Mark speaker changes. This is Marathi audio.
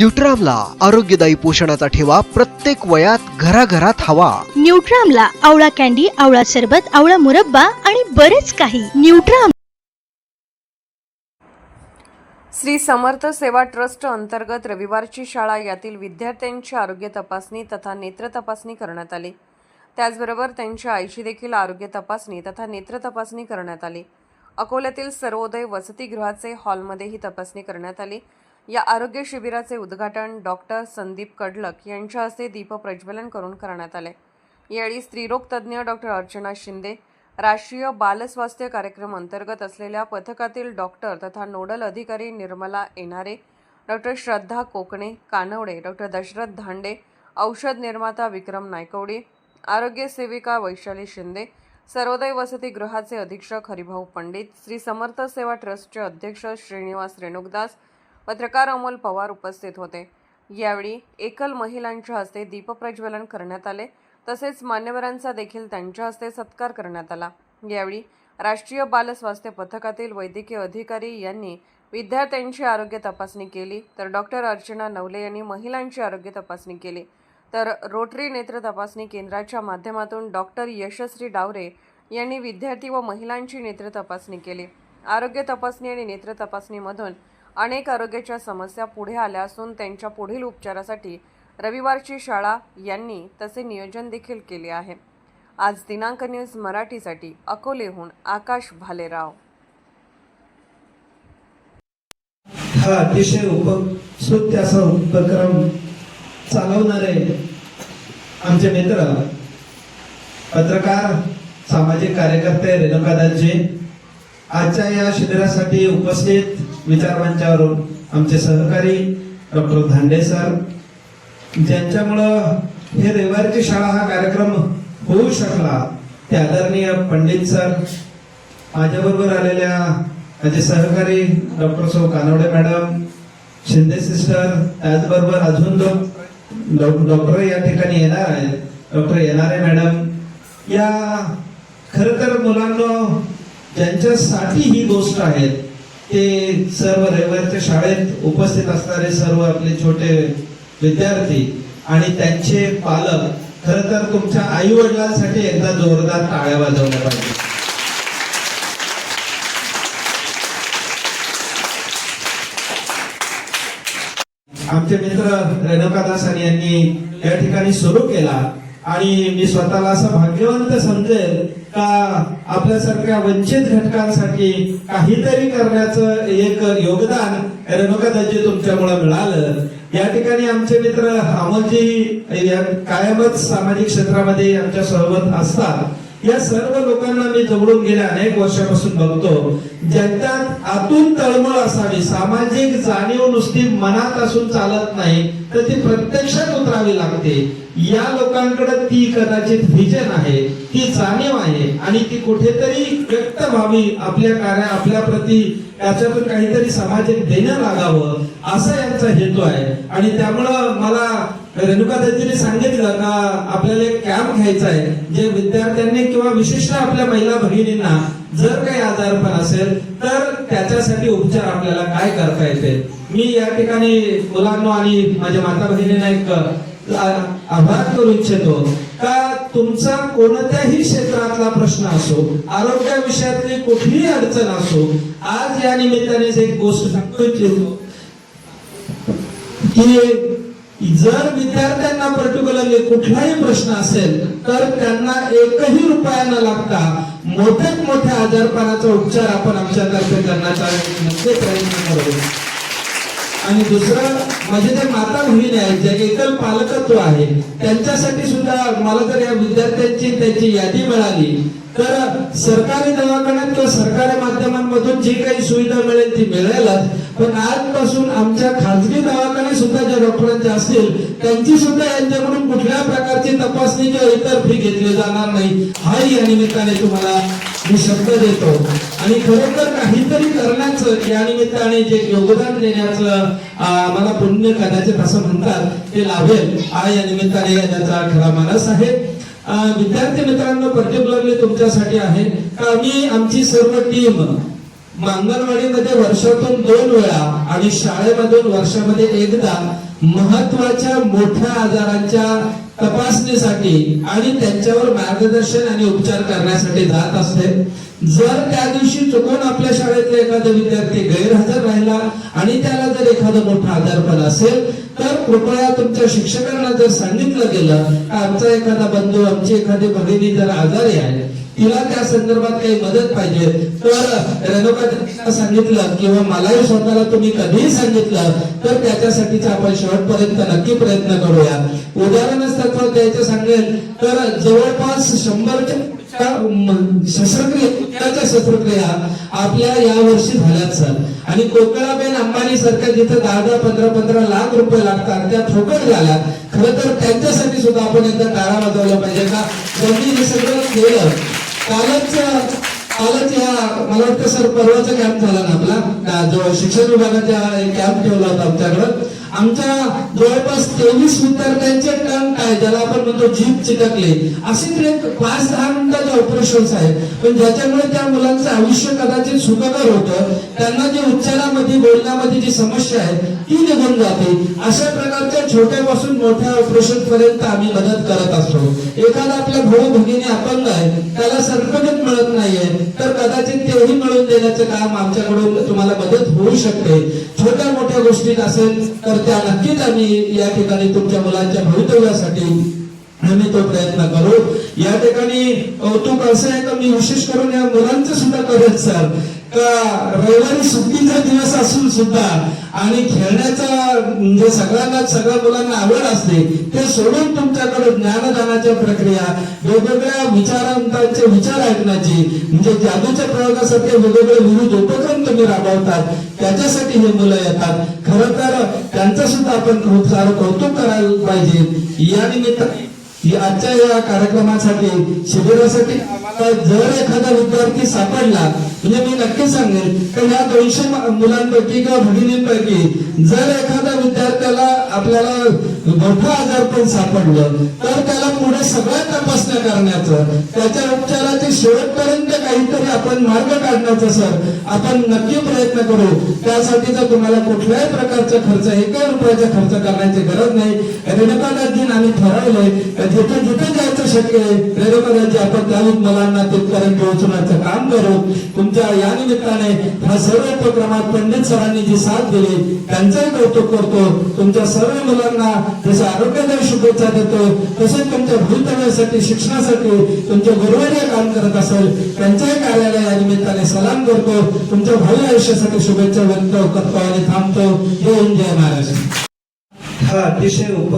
Speaker 1: न्यूट्रामला आरोग्यदायी पोषणाचा ठेवा प्रत्येक वयात घराघरात हवा.
Speaker 2: न्यूट्रामला आवळा कॅन्डी आवळा सरबत आवळा मुरब्बा आणि बरेच काही. न्यूट्राम
Speaker 3: श्री समर्थ सेवा ट्रस्ट अंतर्गत रविवारची शाळा यातील विद्यार्थ्यांची आरोग्य तपासणी तथा नेत्र तपासणी करण्यात आली. त्याचबरोबर त्यांच्या आईची देखील आरोग्य तपासणी तथा नेत्र तपासणी करण्यात आली. अकोल्यातील सर्वोदय वसतिगृहाचे हॉलमध्ये ही तपासणी करण्यात आली. या आरोग्य शिबिराचे उद्घाटन डॉक्टर संदीप कडलक यांच्या हस्ते दीपप्रज्वलन करून करण्यात आले. यावेळी स्त्रीरोग तज्ज्ञ डॉक्टर अर्चना शिंदे राष्ट्रीय बालस्वास्थ्य कार्यक्रम अंतर्गत असलेल्या पथकातील डॉक्टर तथा नोडल अधिकारी निर्मला येणारे डॉक्टर श्रद्धा कोकणे कानवडे डॉक्टर दशरथ धांडे औषध निर्माता विक्रम नायकवडी आरोग्य सेविका वैशाली शिंदे सर्वोदय वसतिगृहाचे अधीक्षक हरिभाऊ पंडित श्री समर्थ सेवा ट्रस्टचे अध्यक्ष श्रीनिवास रेणुकदास पत्रकार अमोल पवार उपस्थित होते. यावेळी एकल महिलांच्या हस्ते दीपप्रज्वलन करण्यात आले. तसेच मान्यवरांचा देखील त्यांच्या हस्ते सत्कार करण्यात आला. यावेळी राष्ट्रीय बाल स्वास्थ्य पथकातील वैद्यकीय अधिकारी यांनी विद्यार्थ्यांची आरोग्य तपासणी केली. तर डॉक्टर अर्चना नवले यांनी महिलांची आरोग्य तपासणी केली. तर रोटरी नेत्र तपासणी केंद्राच्या माध्यमातून डॉक्टर यशश्री डावरे यांनी विद्यार्थी व महिलांची नेत्र तपासणी केली. आरोग्य तपासणी आणि नेत्र तपासणीमधून अनेक आरोग्याच्या समस्या पुढे आल्या असून त्यांच्या पुढील उपचारासाठी रविवारची शाळा यांनी तसे नियोजन देखील केले आहे. आज दिनांक न्यूज मराठीसाठी अकोलेहून आकाश भालेराव.
Speaker 4: हा अतिशय उपस्फूर्त असा उपक्रम चालवणारे आमचे मित्र पत्रकार सामाजिक कार्यकर्ते रेणुकादासजी आजच्या या शिबिरासाठी उपस्थित विचारमंचावरून आमचे सहकारी डॉक्टर धांडे सर ज्यांच्यामुळं हे रविवारची शाळा हा कार्यक्रम होऊ शकला ते आदरणीय पंडित सर माझ्याबरोबर आलेल्या माझे सहकारी डॉक्टर सौ कानवडे मॅडम शिंदे सिस्टर त्याचबरोबर अजून दोन डॉक्टर या ठिकाणी येणार आहेत डॉक्टर येणारे मॅडम. या खरं तर मुलांना ज्यांच्यासाठी ही गोष्ट आहे ते सर्व रविवारच्या शाळेत उपस्थित असणारे सर्व आपले छोटे विद्यार्थी आणि त्यांचे पालक खर तर तुमच्या आई वडिलांसाठी एकदा जोरदार टाळ्या वाजवल्या पाहिजे आमचे मित्र रेणुकादास यांनी या ठिकाणी सुरू केला. आणि मी स्वतःला असं भाग्यवंत समजेल का आपल्यासारख्या वंचित घटकांसाठी काहीतरी करण्याचं एक योगदान रेणुकादासजी तुमच्यामुळे मिळालं. या ठिकाणी आमचे मित्र अमोलजी कायमच सामाजिक क्षेत्रामध्ये आमच्यासोबत असतात. या सर्व लोकांना मी जवळून गेल्या अनेक वर्षापासून बघतो ज्यांच्यात आतून तळमळ असावी सामाजिक जाणीव नुसती मनात असून चालत नाही तर ती प्रत्यक्षात उतरावी लागते. या लोकांकडे ती कदाचित व्हिजन आहे ती जाणीव आहे आणि ती कुठेतरी व्यक्त व्हावी आपल्या कार्य आपल्या प्रती याच्यातून काहीतरी समाजात देणं लागावं असा यांचा हेतू आहे. आणि त्यामुळं मला रेणुका दत्तीने सांगितलं का आपल्याला एक कॅम्प घ्यायचा आहे जे विद्यार्थ्यांनी किंवा विशिष्ट आपल्या महिला भगिनींना जर काही आजारपण असेल तर त्याच्यासाठी उपचार आपल्याला काय करता येते? मी या ठिकाणी मुलांना आणि माझ्या माता भगिनींना एक आभार करू इच्छितो. का तुमचा कोणत्याही क्षेत्रातला प्रश्न असो आरोग्य विषयातली कुठलीही अडचण असो आज या निमित्ताने एक गोष्ट सांगतो इच्छितो की जर विद्यार्थ्यांना पर्टिक्युलरली कुठलाही प्रश्न असेल तर त्यांना एकही रुपया न लागता मोठ्यात मोठ्या आजारपणाचा उपचार आपण आमच्यातर्फे करण्याचा नक्की प्रयत्न करू. आणि दुसरं म्हणजे ते माता भगिनी आहेत जे एकल पालकत्व आहे त्यांच्यासाठी सुद्धा मला जर या विद्यार्थ्यांची त्याची यादी मिळाली तर सरकारी दवाखान्यात किंवा सरकारी माध्यमांमधून जी काही सुविधा मिळेल ती मिळेलच. पण आजपासून आमच्या खाजगी दवाखाने सुद्धा ज्या डॉक्टरांचे असतील त्यांची सुद्धा यांच्याकडून कुठल्या प्रकारची तपासणी किंवा इतर फी घेतली जाणार नाही हाही या निमित्ताने तुम्हाला मी शब्द देतो. आणि खरोखर काहीतरी करण्याचं या निमित्ताने जे योगदान देण्याचं मला पुण्य कदाचित असं म्हणतात ते लाभेल. हा या निमित्ताने त्याचा खरा मानस आहे. विद्यार्थी मित्रांनो पर्टिक्युलरली तुमच्यासाठी आहे. का आमची सर्व टीम अंगणवाडीमध्ये वर्षातून दोन वेळा आणि शाळेमधून वर्षामध्ये एकदा महत्त्वाच्या मोठ्या आजारांच्या तपासणीसाठी आणि त्यांच्यावर मार्गदर्शन आणि उपचार करण्यासाठी जात असते. जर त्या दिवशी चुकून आपल्या शाळेतला एखादा विद्यार्थी गैरहजर राहिला आणि त्याला जर एखादं मोठं आजारपण असेल तर कृपया तुमच्या शिक्षकांना जर सांगितलं गेलं आमचा एखादा बंधू आमची एखादी भगिनी जर आजारी आहे तिला त्या संदर्भात काही मदत पाहिजे. तर रेणुका सांगितलं किंवा मलाही स्वतःला तुम्ही कधीही सांगितलं तर त्याच्यासाठीच आपण शेवटपर्यंत नक्की प्रयत्न करूया. उदाहरणच तत्व द्यायचं सांगेल तर जवळपास शंभरच्या शस्त्रक्रिया शस्त्रक्रिया आपल्या या वर्षी झाल्यात सर. आणि कोकणाबेन अंबानी सारख्या जिथे दहा दहा पंधरा पंधरा लाख रुपये लागतात त्या फुकट झाल्या. खरं तर त्यांच्यासाठी सुद्धा आपण एकदा टाळा वाजवला पाहिजे. का? त्यांनी हे सगळं केलं. कालच कालच या मला वाटतं सर परवाचा कॅम्प झाला ना आपला. का जो शिक्षण विभागाचा कॅम्प ठेवला होता आमच्याकडं. आमच्या जवळपास तेवीस विद्यार्थ्यांचे टंक आहे ज्याला आपण म्हणतो जीप चिटकले. असे ते पाच दहा मिनिटाचे ऑपरेशन्स आहेत पण ज्याच्यामुळे त्या मुलांचं आयुष्य कदाचित सुखकर होतं त्यांना जे उच्चारामध्ये बोलण्यामध्ये जी समस्या आहे ती निघून जाते. अशा प्रकारच्या छोट्यापासून मोठ्या ऑपरेशन पर्यंत आम्ही मदत करत असतो. एखादा आपल्या भाऊ भगिनी अपंग आहे त्याला सर्टिफिकेट मिळत नाहीये तर कदाचित तेही मिळवून देण्याचं काम आमच्याकडून तुम्हाला मदत होऊ शकते. छोट्या मोठ्या गोष्टीत असेल तर त्या नक्कीच आम्ही या ठिकाणी तुमच्या मुलांच्या भवितव्यासाठी आम्ही तो प्रयत्न करू. या ठिकाणी कौतुक असं आहे का? मी विशेष करून या मुलांचं सुद्धा करत सर. रविवारी सुट्टीचा दिवस असून सुद्धा आणि खेळण्याचा म्हणजे सगळ्यांना सगळ्या मुलांना आवड असते ते सोडून तुमच्याकडे ज्ञानदानाच्या प्रक्रिया वेगवेगळ्या विचारांचे विचार ऐकण्याची म्हणजे जादूच्या प्रयोगासारखे वेगवेगळे विविध उपक्रम तुम्ही राबवतात त्याच्यासाठी हे मुलं येतात. खरं तर त्यांचं सुद्धा आपण खूप सारं कौतुक करायला पाहिजे. या निमित्ताने. आजच्या या कार्यक्रमासाठी शिबिरासाठी आम्हाला जर एखादा विद्यार्थी सापडला म्हणजे मी नक्की सांगेन तर या दोनशे मुलांपैकी किंवा भगिनींपैकी जर एखाद्या विद्यार्थ्याला आपल्याला मोठं आजारपण सापडलं तर त्याला पुढे सगळ्या तपासण्या करण्याचं त्याच्या उपचाराचे शेवटपर्यंत काहीतरी आपण मार्ग काढण्याचा सर. आपण नक्की प्रयत्न करू. त्यासाठी तर तुम्हाला कुठल्याही प्रकारचा खर्च एका रुपयाचा खर्च करण्याची गरज नाही. रेणुकादासजीन आम्ही ठरवलंय. का जिथे जिथे जायचं शक्य आहे रेणुकादासजी आपण त्यावेळी मुलांना तिथपर्यंत पोहोचवण्याचं काम करू. तुमच्या या निमित्ताने ह्या सर्व उपक्रमात पंडित सरांनी जी साथ दिली त्यांचंही कौतुक करतो. तुमच्या सर्व मुलांना जसं आरोग्यदायी शुभेच्छा देतो तसेच तुमच्या भूतव्यासाठी शिक्षणासाठी तुमच्या गुरुवारी काम करत असेल त्यांच्याही कार्यालय या निमित्ताने सलाम करतो. तुमच्या भावी आयुष्यासाठी शुभेच्छा व्यक्त करतो आणि थांबतो. हे जय महाराज हा अतिशय उप